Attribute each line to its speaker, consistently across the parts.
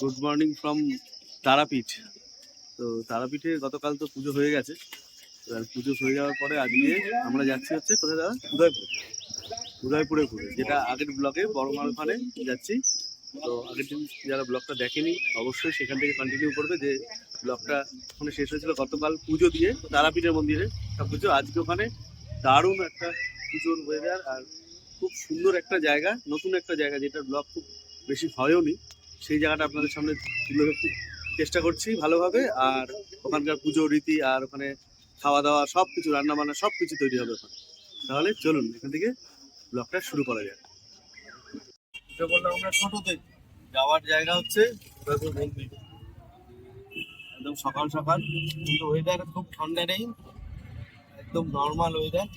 Speaker 1: Good morning from Tarapith তো তারাপীঠে গতকাল তো পুজো হয়ে গেছে। এবার পুজো হয়ে যাওয়ার পরে আজকে আমরা যাচ্ছি হচ্ছে কোথায় দাদা? উদয়পুর। উদয়পুরে ঘুরে, যেটা আগের ব্লকে বড়মাল ওখানে যাচ্ছি। তো আগের দিন যারা ব্লগটা দেখেনি, অবশ্যই সেখান থেকে কন্টিনিউ করবে যে ব্লগটা ওখানে শেষ হয়েছিল গতকাল পুজো দিয়ে তারাপীঠের মন্দিরে। সব পুজো আজকে ওখানে দারুণ একটা পুজোর ওয়েদার আর খুব সুন্দর একটা জায়গা, নতুন একটা জায়গা যেটা ব্লগ খুব বেশি হয়ও নি। সেই জায়গাটা আপনাদের সামনে তুলে ধরতে চেষ্টা করছি ভালোভাবে। আর ওখানকার পুজো রীতি আর ওখানে খাওয়া দাওয়া সব কিছু রান্না বান্না সব কিছু তৈরি হবে ওখানে। তাহলে চলুন এখান থেকে ব্লগটা শুরু করা যাক। এটা বললাম আমরা ছোটতে। যাওয়ার জায়গা হচ্ছে উদয়পুর মন্দির একদম সকাল সকাল। কিন্তু ওয়েদার খুব ঠান্ডা নেই। একদম নর্মাল ওয়েদার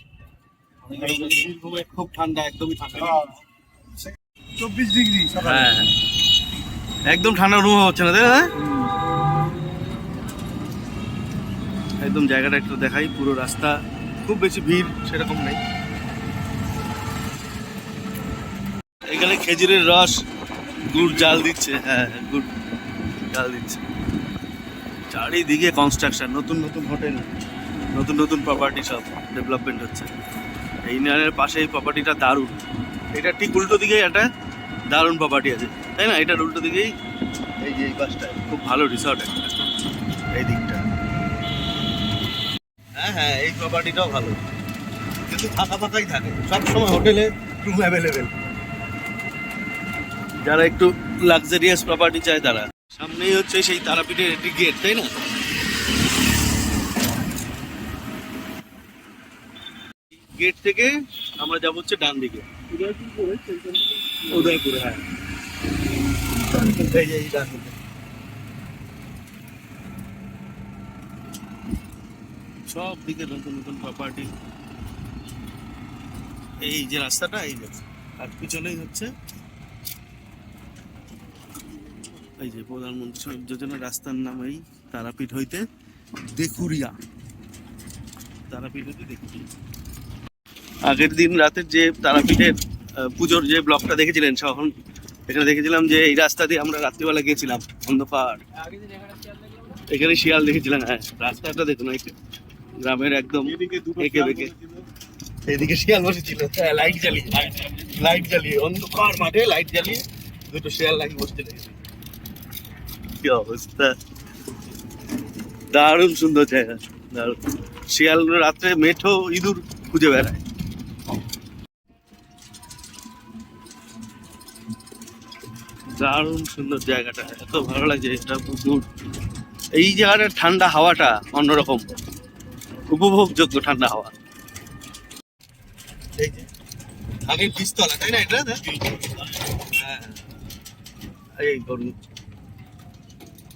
Speaker 1: খুব ঠান্ডা একদমই ঠান্ডা।
Speaker 2: চব্বিশ ডিগ্রি সকালে।
Speaker 1: হ্যাঁ হ্যাঁ। একদম ঠান্ডা অনুভব হচ্ছে না তাই একদম জায়গাটা একটু দেখাই পুরো রাস্তা। খুব বেশি ভিড় সেরকম নেই। এখানে খেজুরের রস গুড় জাল দিচ্ছে হ্যাঁ হ্যাঁ, গুড় জাল দিচ্ছে। চারিদিকে কনস্ট্রাকশন নতুন নতুন হোটেল নতুন নতুন প্রপার্টি সব ডেভেলপমেন্ট হচ্ছে। এই ইউনিয়নের পাশে এই প্রপার্টিটা দারুণ। এটা ঠিক উল্টো দিকে একটা দারুণ প্রপার্টি আছে। তাই না? এটার উল্টো দিকেই এই যে এই পাশটায় খুব ভালো রিসর্ট একটা। এই দিকটা। হ্যাঁ হ্যাঁ এই প্রপার্টিটাও ভালো। কিন্তু ফাঁকা ফাঁকাই থাকে। সবসময় হোটেলে রুম অ্যাভেলেবেল যারা একটু লাক্সারিয়াস প্রপার্টি চায় তারা। সামনেই হচ্ছে সেই তারাপীঠের একটি গেট তাই না? গেট থেকে আমরা যাব হচ্ছে ডান দিকে উদয়পুরে হ্যাঁ সব দিকে নতুন নতুন প্রপার্টি এই যে রাস্তাটা, এই যে, আর পিছনেই হচ্ছে এই যে প্রধানমন্ত্রী সড়ক যোজনার রাস্তার নাম এই তারাপীঠ হইতে দেখুরিয়া তারাপীঠ হইতে দেখুরিয়া আগের দিন রাতের যে তারাপীঠের পুজোর যে ব্লকটা দেখেছিলেন তখন এখানে দেখেছিলাম যে এই রাস্তা দিয়ে আমরা রাত্রিবেলা গিয়েছিলাম গেছিলাম অন্ধকার। এখানে শিয়াল দেখেছিলাম হ্যাঁ রাস্তাটা দেখুন গ্রামের একদম এঁকে বেঁকে। এদিকে শিয়াল বসেছিল। হ্যাঁ লাইট জ্বালিয়ে লাইট জ্বালিয়ে অন্ধকার মাঠে লাইট জ্বালিয়ে দুটো শিয়াল লাগিয়ে বসতে লেগেছে কি অবস্থা? দারুণ সুন্দর জায়গা দারুণ। শিয়ালগুলো রাত্রে মেঠো ইঁদুর খুঁজে বেড়ায়। দারুণ সুন্দর জায়গাটা। এত ভালো লাগছে এটা পুকুর এই জায়গাটার ঠান্ডা হাওয়াটা অন্যরকম। উপভোগযোগ্য ঠান্ডা হাওয়া। এই তাই না এটা? হ্যাঁ এই গরু।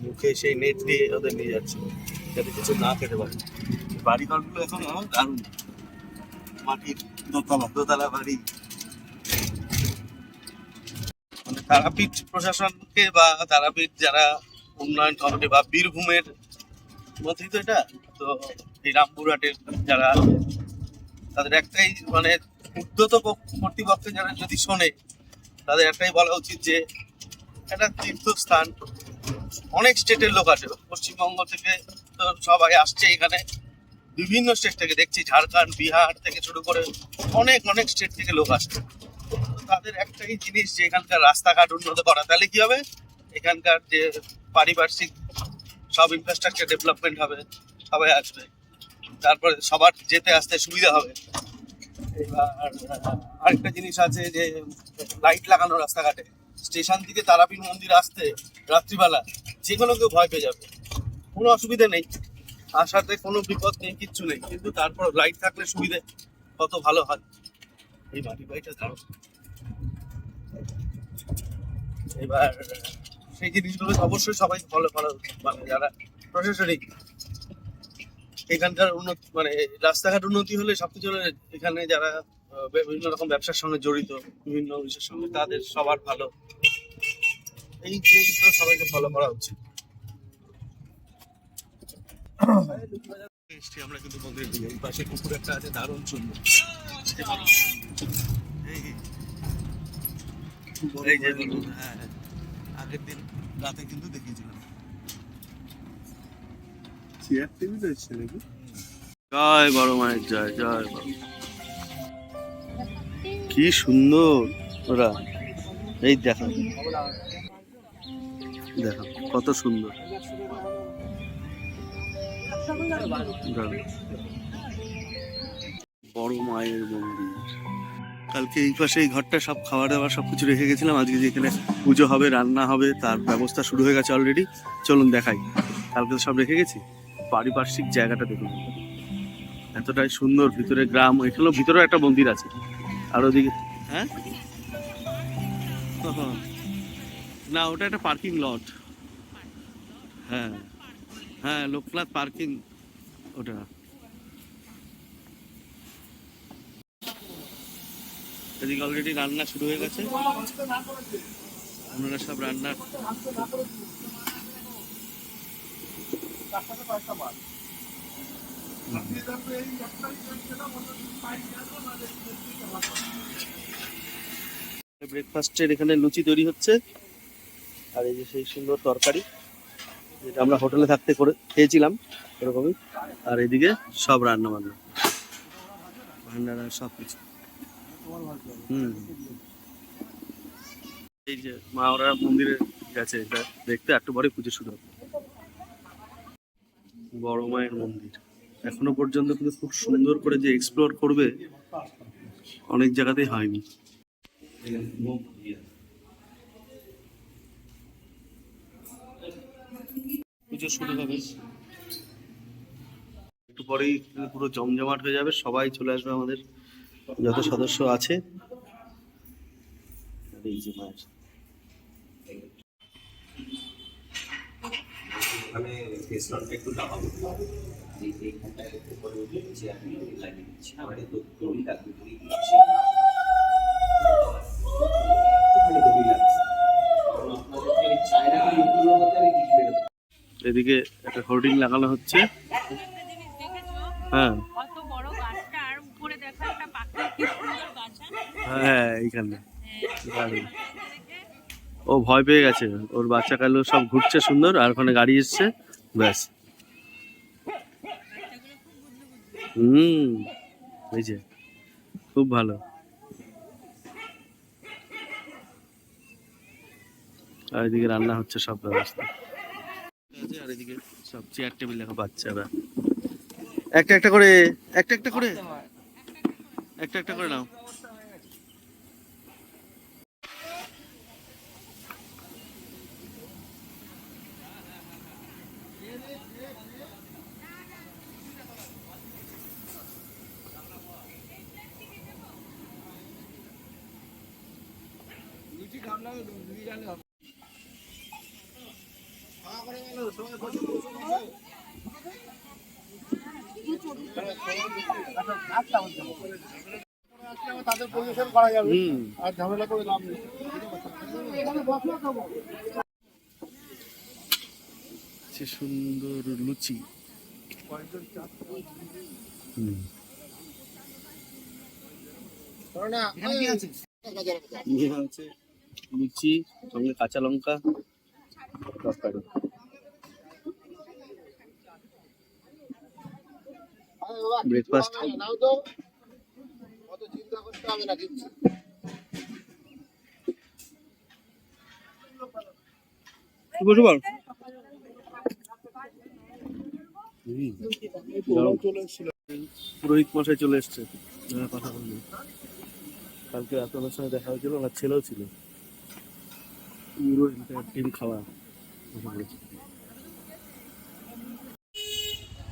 Speaker 1: মুখে সেই দিয়ে ওদের নিয়ে যাতে কিছু না খেতে বাড়ি ঘরগুলো এখন দারুণ। মাটির দোতলা দোতলা বাড়ি। তারাপীঠ প্রশাসনকে বা তারাপীঠ যারা উন্নয়ন কমিটি বা বীরভূমের মধ্যেই তো এটা, তো এই রামপুরহাটের যারা তাদের একটাই মানে উদ্যত পক্ষ- কর্তৃপক্ষে যারা যদি শোনে, তাদের একটাই বলা উচিত যে একটা তীর্থস্থান, অনেক স্টেটের লোক আছে, পশ্চিমবঙ্গ থেকে তো সবাই আসছে এখানে, বিভিন্ন স্টেট থেকে দেখছি, ঝাড়খণ্ড, বিহার থেকে শুরু করে অনেক অনেক স্টেট থেকে লোক আসছে। তাদের একটাই জিনিস যে এখানকার রাস্তাঘাট উন্নত করা। তাহলে কি হবে? এখানকার যে পারিপার্শ্বিক সব ইনফ্রাস্ট্রাকচার ডেভেলপমেন্ট হবে, সবাই আসবে। তারপরে সবার যেতে আসতে সুবিধা হবে। এবার আরেকটা জিনিস আছে যে লাইট লাগানো রাস্তাঘাটে। স্টেশন থেকে তারাপীঠ মন্দির আসতে রাত্রিবেলা যে কোনো কেউ ভয় পেয়ে যাবে। কোনো অসুবিধা নেই। আসাতে কোনো বিপদ নেই, কিচ্ছু নেই। কিন্তু তারপর লাইট থাকলে সুবিধে, কত ভালো হয়। এই মাটি বাড়িটা দাও এবার সেই জিনিসগুলো অবশ্যই সবাই ফলো করা। মানে যারা প্রশাসনিক। এখানকার উন্নতি মানে রাস্তাঘাট উন্নতি হলে সবকিছু এখানে যারা বিভিন্ন রকম ব্যবসার সঙ্গে জড়িত, বিভিন্ন বিষয়ের সঙ্গে, তাদের সবার ভালো। এই জিনিসগুলো সবাইকে ফলো করা উচিত। আমরা কিন্তু মন্দিরের দিকে পাশে পুকুর একটা আছে, দারুণ সুন্দর এই এই যে হ্যাঁ হ্যাঁ। আগে আগের দিন রাতে কিন্তু দেখিয়েছিলাম।
Speaker 2: চেয়ার টেবিল আছে নাকি?
Speaker 1: জয় বড় মায়ের জয় জয় বড়। কি সুন্দর। ওরা এই দেখো। দেখো কত সুন্দর। বড় মায়ের মন্দির। কালকে এই পাশে এই ঘরটা, সব খাবার দাবার সব কিছু রেখে গেছিলাম। আজকে যেখানে পুজো হবে, রান্না হবে, তার ব্যবস্থা শুরু হয়ে গেছে অলরেডি চলুন দেখাই। কালকে তো সব রেখে গেছি। পারিপার্শ্বিক জায়গাটা দেখুন। এতটাই সুন্দর, ভিতরে গ্রাম, এখানেও ভিতরে একটা মন্দির আছে। আর ওদিকে হ্যাঁ? না, ওটা একটা পার্কিং লট হ্যাঁ। হ্যাঁ লোকনাথ পার্কিং ওটা। এদিকে অলরেডি রান্না শুরু হয়ে গেছে। ওনারা সব রান্না ব্রেকফাস্টের এখানে লুচি তৈরি হচ্ছে। আর এই যে সেই সুন্দর তরকারি, যেটা আমরা হোটেলে থাকতে করে খেয়েছিলাম, এরকমই। আর এদিকে সব রান্না বান্না ভান্ডারা সব কিছু এই যে মা ওরা মন্দিরে গেছে, এটা দেখতে একটু পরে পুজো শুরু বড় মায়ের মন্দির। এখনও পর্যন্ত কিন্তু খুব সুন্দর করে যে এক্সপ্লোর করবে, অনেক জায়গাতেই হয়নি। পুজো শুরু হবে। একটু পরেই পুরো জমজমাট হয়ে যাবে, সবাই চলে আসবে আমাদের। যত সদস্য আছে এই
Speaker 3: একটু যে লাগিয়ে দিচ্ছি আমার দড়ি লাগবে দড়ি
Speaker 1: এদিকে একটা হোর্ডিং লাগানো হচ্ছে। হ্যাঁ। হ্যাঁ এইখানে। ও ভয় পেয়ে গেছে। ওর বাচ্চা কালো সব ঘুরছে সুন্দর, আর ওখানে গাড়ি এসছে, ব্যাস। হুম, এই যে, খুব ভালো। আর এদিকে রান্না হচ্ছে সব ব্যবস্থা। আর এদিকে সব চেয়ার টেবিল দেখো বাচ্চারা। একটা একটা করে, একটা একটা করে। একটা একটা করে নাও।
Speaker 2: তাদের করা যাবে আর ঝামেলা করে লাভ নেই
Speaker 1: সে সুন্দর লুচি। হুম। ইয়ে আছে? লুচি সঙ্গে কাঁচা লঙ্কা তরকারি ব্রেকফাস্ট
Speaker 2: নাও তো অত চিন্তা করতে হবে না কিছু
Speaker 1: বসে পার পুরোহিত মশাই চলে এসছে। কথা বললি কালকে রাতে ওনার সঙ্গে দেখা হয়েছিল ওনার ছেলেও ছিল। পুরো টিম খাওয়া।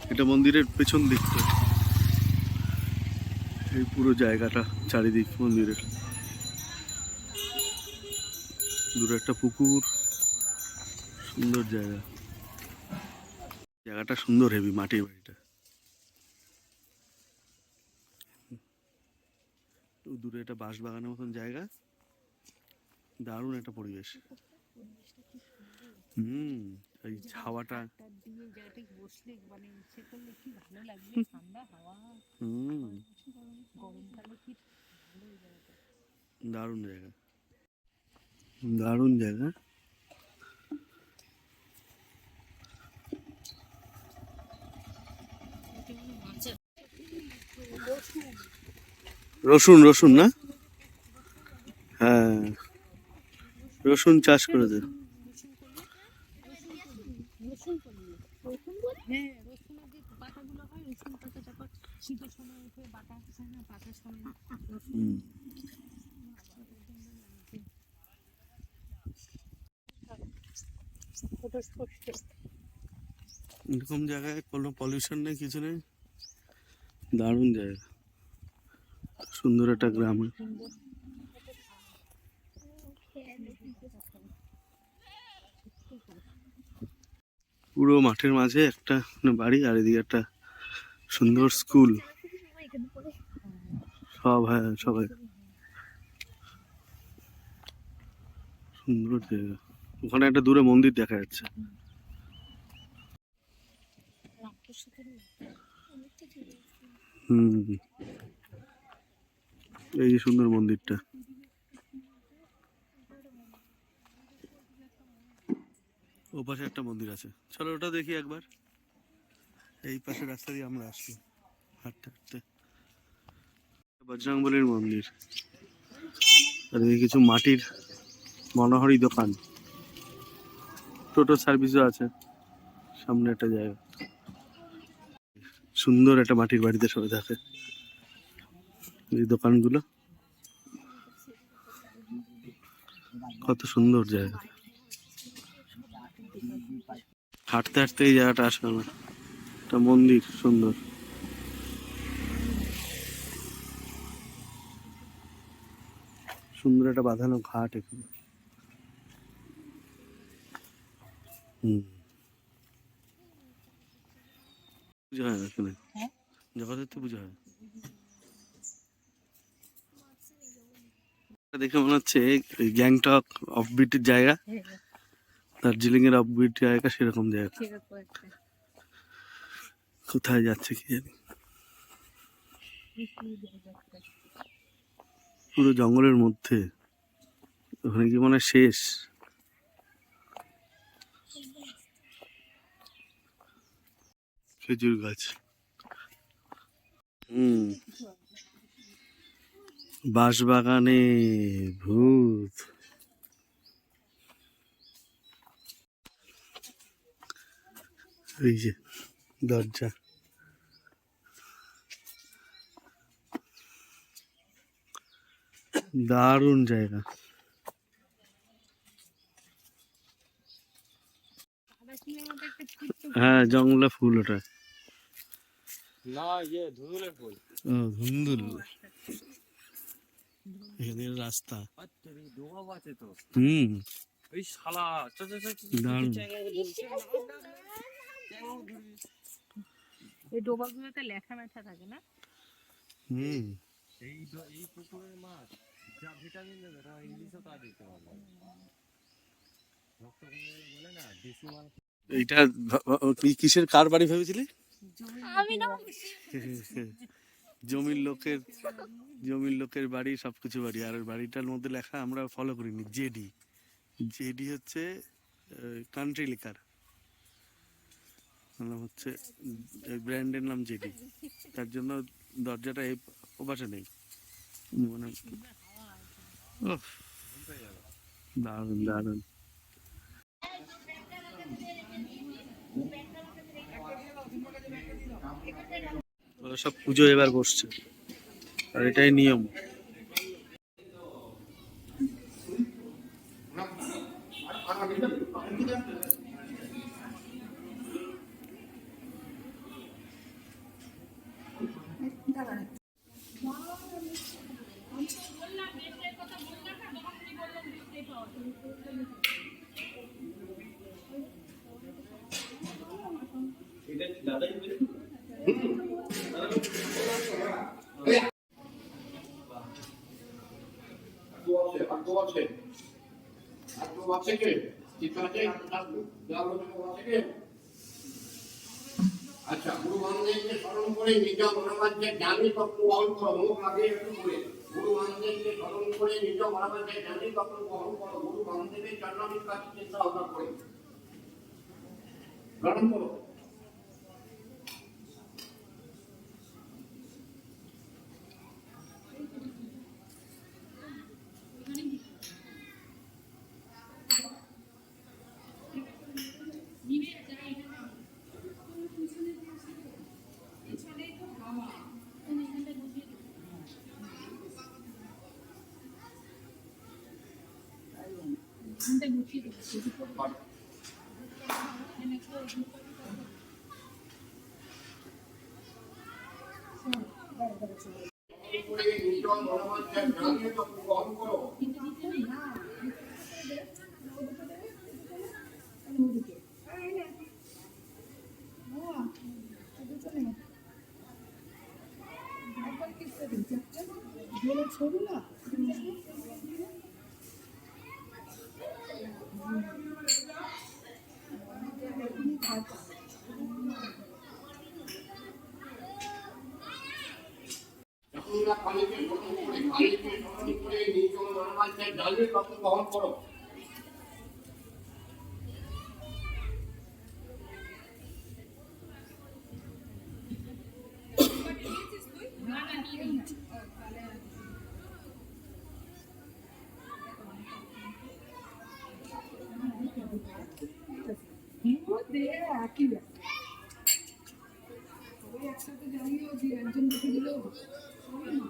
Speaker 1: এটা মন্দিরের পেছন দিকটা। এই পুরো জায়গাটা চারিদিক মন্দিরের। দূরে একটা পুকুর। সুন্দর জায়গা। জায়গাটা সুন্দর হেভি, মাটির বাড়িটা। দূরে একটা বাঁশ বাগানের মতন জায়গা। দারুণ একটা পরিবেশ। হুম। এই হাওয়াটা হুম। দারুণ জায়গা। দারুণ জায়গা। রসুন রসুন না? হ্যাঁ। রসুন চাষ
Speaker 4: করে দেয় হ্যাঁ রসুনের যে পাতাগুলো রসুন পাতা তারপর শীতের সময় উঠে বাটা না পাতার সময় রসুন।
Speaker 1: হুম।
Speaker 4: ওটা স্পষ্ট।
Speaker 1: এরকম জায়গায় কোনো পলিউশন নেই কিছু নেই? দারুণ জায়গা। সুন্দর একটা গ্রাম। পুরো মাঠের মাঝে একটা বাড়ি আর এদিকে একটা সুন্দর স্কুল। সব হ্যাঁ সবাই। সুন্দর জায়গা। ওখানে একটা দূরে মন্দির দেখা যাচ্ছে। হুম। এই যে সুন্দর মন্দিরটা। ও পাশে একটা মন্দির আছে। চলো ওটা দেখি একবার। এই পাশে রাস্তা দিয়ে আমরা আসছি। হাঁটতে হাঁটতে। বজরংবলির মন্দির। আর কিছু মাটির মনোহরি দোকান। টোটো সার্ভিসও আছে। সামনে একটা জায়গা। সুন্দর একটা মাটির বাড়িতে সবাই থাকে। এই দোকানগুলো। কত সুন্দর জায়গা। হাঁটতে হাঁটতে এই জায়গাটা আসা না একটা মন্দির সুন্দর। সুন্দর একটা বাঁধানো ঘাট এখানে। হুম। পুজো হয় না এখানে?
Speaker 4: হ্যাঁ?
Speaker 1: জগদ্ধাত্রী পুজো হয়? দেখে মনে হচ্ছে গ্যাংটক অফবিটের জায়গা। দার্জিলিং এর অফবিট জায়গা সেরকম জায়গা। কোথায় যাচ্ছে কি জানি। পুরো জঙ্গলের মধ্যে। ওখানে কি মানে শেষ? খেজুর গাছ। হুম। বাঁশ বাগানে ভূত। এই যে দরজা দারুণ জায়গা হ্যাঁ জঙ্গলে ফুল ওটা
Speaker 5: না ইয়ে ধুধুলের ফুল
Speaker 1: ও ধুন্দুল এখানে রাস্তা
Speaker 5: আচ্ছা
Speaker 1: হুম
Speaker 5: ওই শালা
Speaker 1: দারুণ।
Speaker 4: এই ডোবাগুলোতে লেখা মেঠা থাকে না?
Speaker 1: হুম
Speaker 5: এই এই পুকুরের মাছ যা ভিটামিন দেবে ইংলিশও তা দিতে পারবে বলে না দেশি
Speaker 1: এইটা কিসের কার বাড়ি ভেবেছিলি?
Speaker 4: আমি না
Speaker 1: জমির লোকের জমির লোকের বাড়ি সবকিছু বাড়ি। আর বাড়িটার মধ্যে লেখা আমরা ফলো করিনি জেডি। জেডি হচ্ছে কান্ট্রি লিকার মানে হচ্ছে ব্র্যান্ডের নাম জেডি। তার জন্য দরজাটা এই ওপাশে নেই। মানে দারুণ দারুণ। ওরা সব পুজো এবার বসছে। আর এটাই নিয়ম
Speaker 2: আটটো আছে আটটো আছে কে চিত্র আছে আছে কে আচ্ছা গুরু বান্ধবকে স্মরণ করে নিজ মনোবাঞ্চে জ্ঞানী তত্ত্ব বহন মুখ আগে একটু করে গুরু বান্ধবকে স্মরণ করে নিজ মনোবাঞ্চে জ্ঞানী তত্ত্ব বহন করো গুরু বান্ধবের চরণের কাছে চিন্তা ভাবনা করে গ্রহণ করো
Speaker 4: এখানটায় বসিয়ে দেবো যদি করে এখানে একটু এগুলো করে দেবো। শোনো, দাঁড়া, দাঁড়া, শোনো।
Speaker 2: করে নিজ মনোবাঞ্ছার জানিয়ে তখন গ্রহণ করো
Speaker 4: কিন্তু দিতে নেই না ওদিকে দেবে, ওদিকে দেবে, ওদিকে। বাবা, ওদিকে নেই। একবার কিসে দিচ্ছে একটা? জোরে ছড়ু না
Speaker 2: যখন না পানিকে গ্রহণ করে পানিকে গ্রহণ করে নিজ মনোবাঞ্ছার জানিয়ে তখন গ্রহণ করো
Speaker 4: একই ব্যাপার সবাই একসাথে জানিয়ে যে একজন দেখে দিলেও হবে না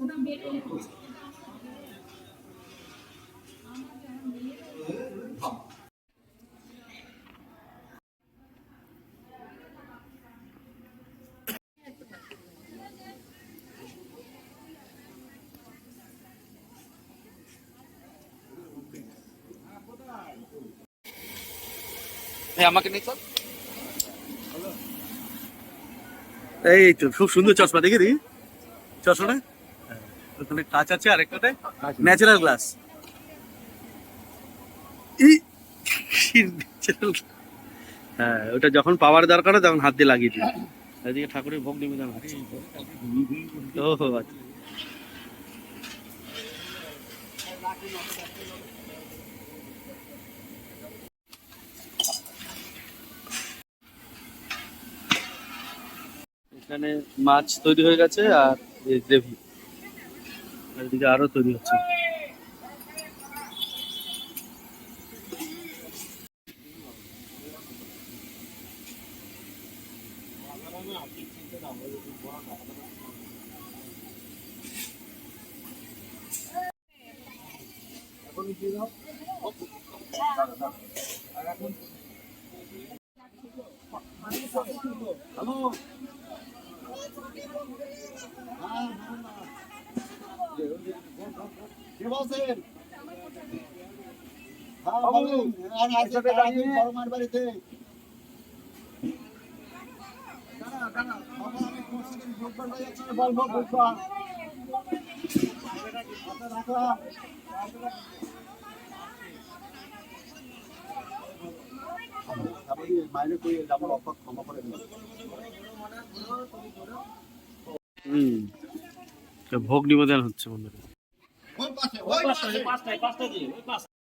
Speaker 4: ওটা বের করে
Speaker 1: আমাকে নিয়ে চল। এই তো খুব সুন্দর চশমা দেখে দিই চশমাটা? ওখানে কাঁচ আছে আরেকটাতে। ন্যাচারাল গ্লাস হ্যাঁ ওটা যখন পাওয়ার দরকার হয় তখন হাত দিয়ে লাগিয়ে দিই এদিকে ঠাকুরের ভোগ নিবেদন ওহো আচ্ছা। এখানে মাছ তৈরি হয়ে গেছে আর গ্রেভি। এদিকে আরও তৈরি হচ্ছে। হুম। তো ভোগ নিবেদন হচ্ছে মন্দিরে
Speaker 2: ওই পাশে ওই পাশে। হ্যাঁ,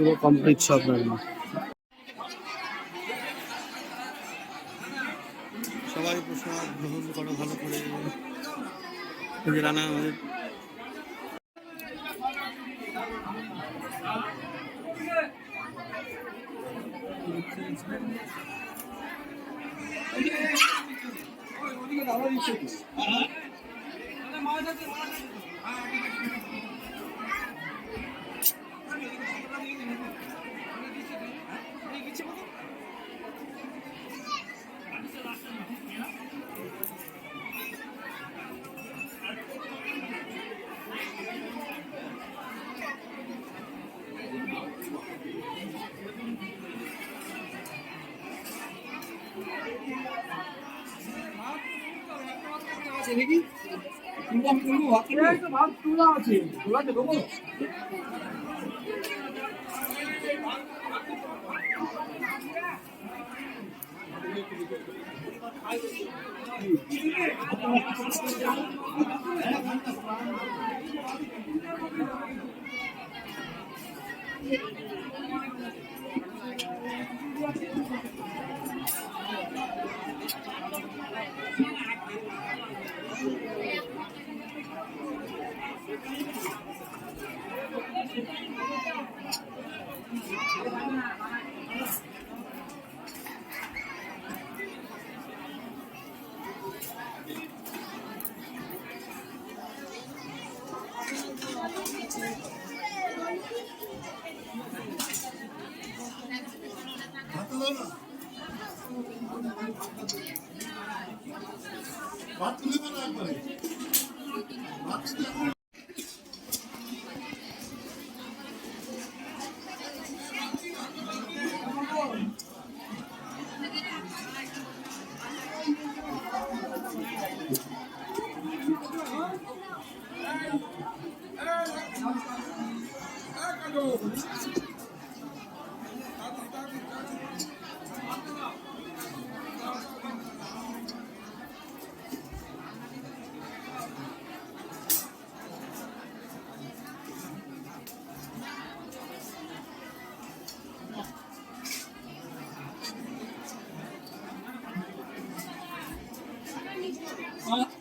Speaker 2: পুরো কমপ্লিট সব
Speaker 1: রান্না। সবাই প্রসাদ গ্রহণ করো ভালো করে। আছে নাকি তুলবো তুলবো ভাব তোলা আছে তোলাতে দেবো Thank you. এই যে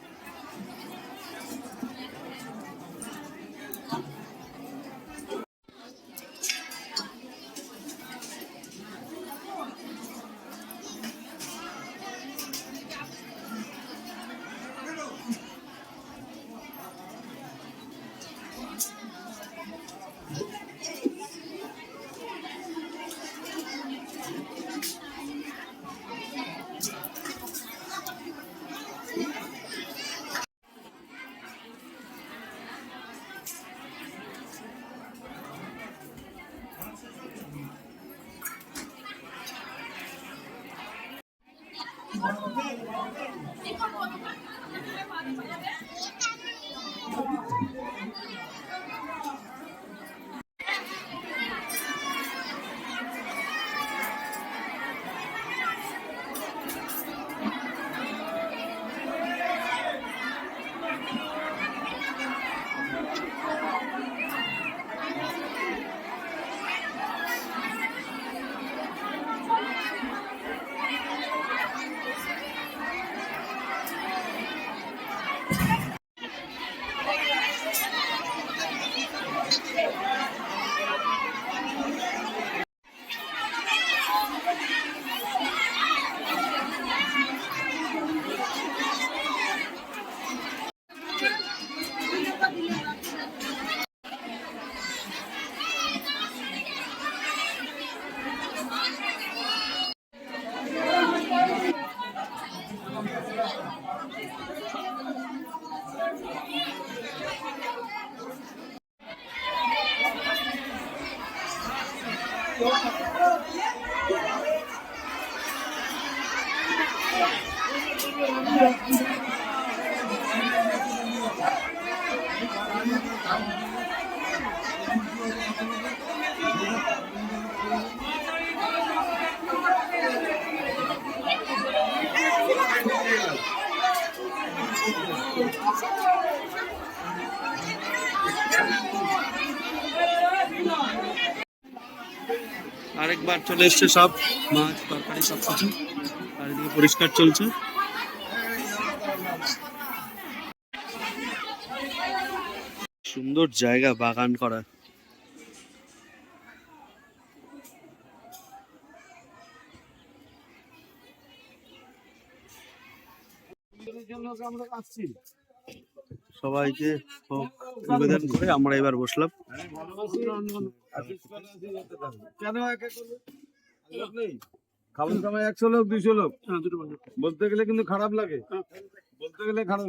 Speaker 1: রান্না আমাদের আরেকবার চলে এসছে সব। মাছ, তরকারি সব কিছু আর এদিকে পরিষ্কার চলছে। সুন্দর জায়গা বাগান করা। সবাইকে ভোগ নিবেদন করে আমরা এবার বসলাম।
Speaker 5: কেন একা করবে লোক নেই। খাবার সময় একশো লোক দুইশো লোক। বলতে গেলে কিন্তু খারাপ লাগে। বলতে গেলে খারাপ।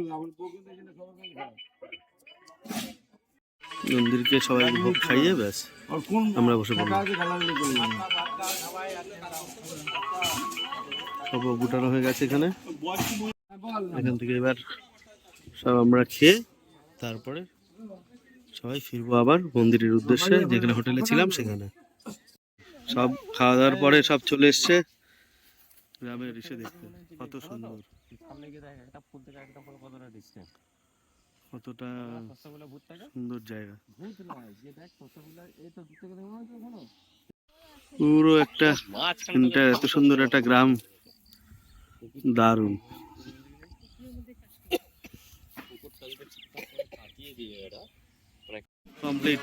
Speaker 1: মন্দিরকে সবাই ভোগ খাইয়ে ব্যাস। আমরা বসে পড়লাম। সব গুটানো হয়ে গেছে এখানে। এখান থেকে এবার সব আমরা খেয়ে তারপরে সবাই ফিরবো আবার। মন্দিরের উদ্দেশ্যে যেখানে হোটেলে ছিলাম সেখানে। সব খাওয়া দাওয়ার পরে সব চলে এসছে। গ্রামের এসে দেখতে। কত সুন্দর।
Speaker 3: কতটা
Speaker 1: সুন্দর জায়গা।
Speaker 3: ভূত নয় যে দেখ কতগুলো এই তো দূর থেকে দেখো না তো এখনও?
Speaker 1: পুরো একটা এত সুন্দর একটা গ্রাম। দারুণ
Speaker 3: কাটিয়ে দিয়ে এটা
Speaker 1: কমপ্লিট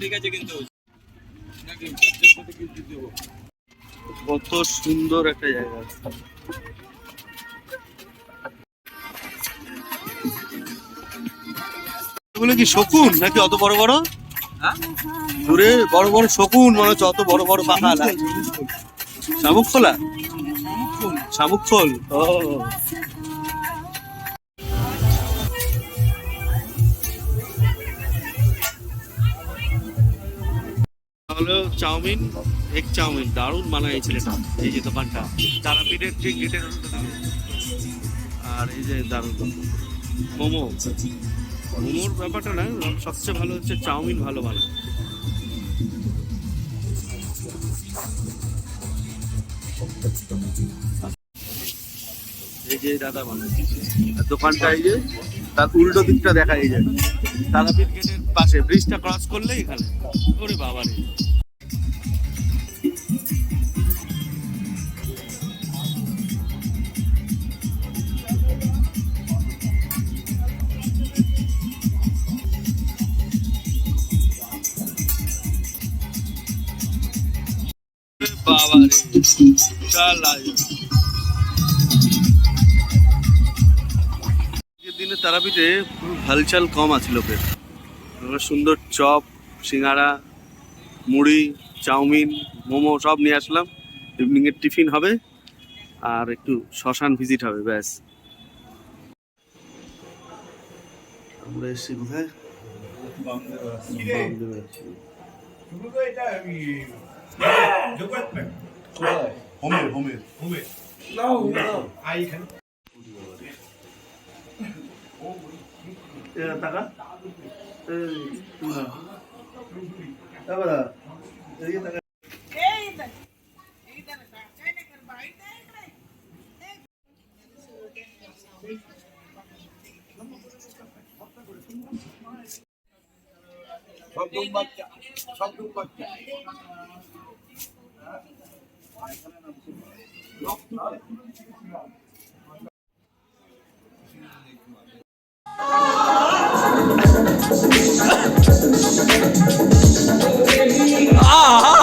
Speaker 3: ঠিক আছে কিন্তু।
Speaker 1: কত সুন্দর একটা জায়গা এগুলো কি শকুন নাকি অত বড় বড়? দূরে বড় বড় শকুন মনে হচ্ছে অত বড় বড় আলা শামুক খোলা। শামুক খোল? ও। চাউমিন এগ চাউমিন, দারুণ বানায় এই এই যে দোকানটা। তারাপীঠের যে গেটের আর এই যে দারুণ। মোমো। মোমোর ব্যাপারটা না, সবচেয়ে ভালো হচ্ছে চাউমিন ভালো বানায়। এই যে দাদা দোকানটা এই যে, তার উল্টো দিকটা দেখা এই যে। তারাপীঠ গেটের পাশে, ব্রিজটা ক্রস করলে এখানে। ওরে বাবা রে বাবা রে বিশাল আয়োজন। আজকের দিনে তারাপীঠে হালচাল কম আছে লোকের। সুন্দর চপ সিঙ্গারা মুড়ি চাউমিন মোমো সব নিয়ে আসলাম। ইভিনিং এর টিফিন হবে আর একটু শ্মশান ভিজিট হবে ব্যাস। আমরা এসেছি কোথায়? বামদেবে আছি।
Speaker 5: হোমের হোমের হোমের
Speaker 1: এ, টাকা এই, না। তারপর দাদা, এদিকে টাকা
Speaker 2: সব ডুব বাচ্চা সব ডুব Ah!